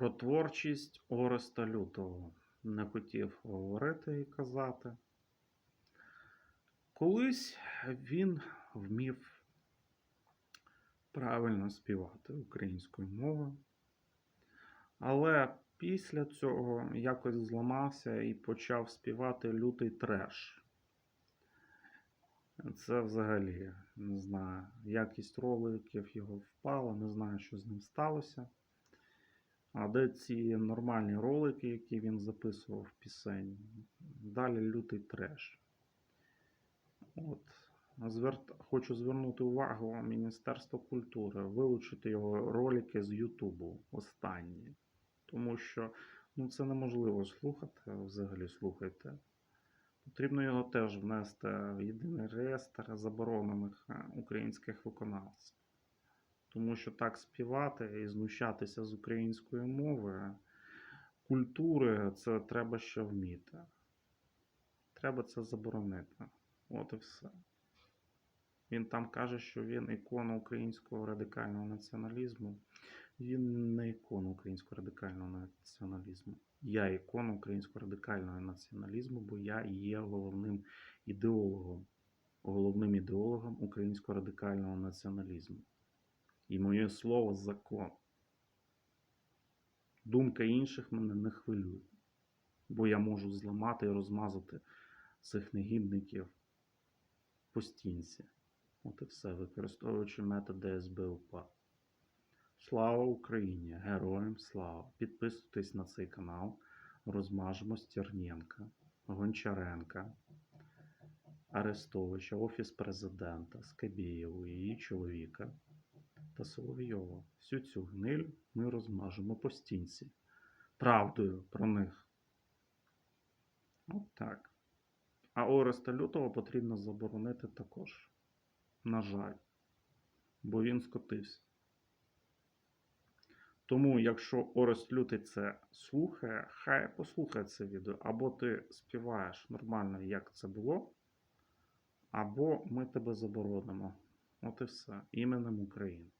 Про творчість Ореста Лютого не хотів говорити і казати. Колись він вмів правильно співати українською мовою, але після цього якось зламався і почав співати лютий треш. Це взагалі не знаю. Якість роликів його впала, не знаю, що з ним сталося. А де ці нормальні ролики, які він записував пісень? Далі лютий треш. От. Зверт... Хочу звернути увагу Міністерства культури, вилучити його ролики з Ютубу останні. Тому що ну, це неможливо слухати, взагалі слухайте. Потрібно його теж внести в єдиний реєстр заборонених е, українських виконавців. Тому що так співати і знущатися з української мови, культури, це треба ще вміти. Треба це заборонити. От і все. Він там каже, що він ікона українського радикального націоналізму. Він не ікона українського радикального націоналізму. Я ікона українського радикального націоналізму, бо я є головним ідеологом, головним ідеологом українського радикального націоналізму. І моє слово закон. Думка інших мене не хвилює, бо я можу зламати і розмазати цих негідників по стінці. От і все, використовуючи методи СБУП. Слава Україні! Героям слава! Підписуйтесь на цей канал. Розмажемо Стерненка, Гончаренка, Арестовича, Офіс Президента, Скабєєву, її чоловіка та Соловйова. Всю цю гниль ми розмажемо по стінці. Правдою про них. От так. А Ореста Лютого потрібно заборонити також. На жаль. Бо він скотився. Тому, якщо Орест Лютий це слухає, хай послухає це відео. Або ти співаєш нормально, як це було, або ми тебе заборонимо. От і все. Іменем України.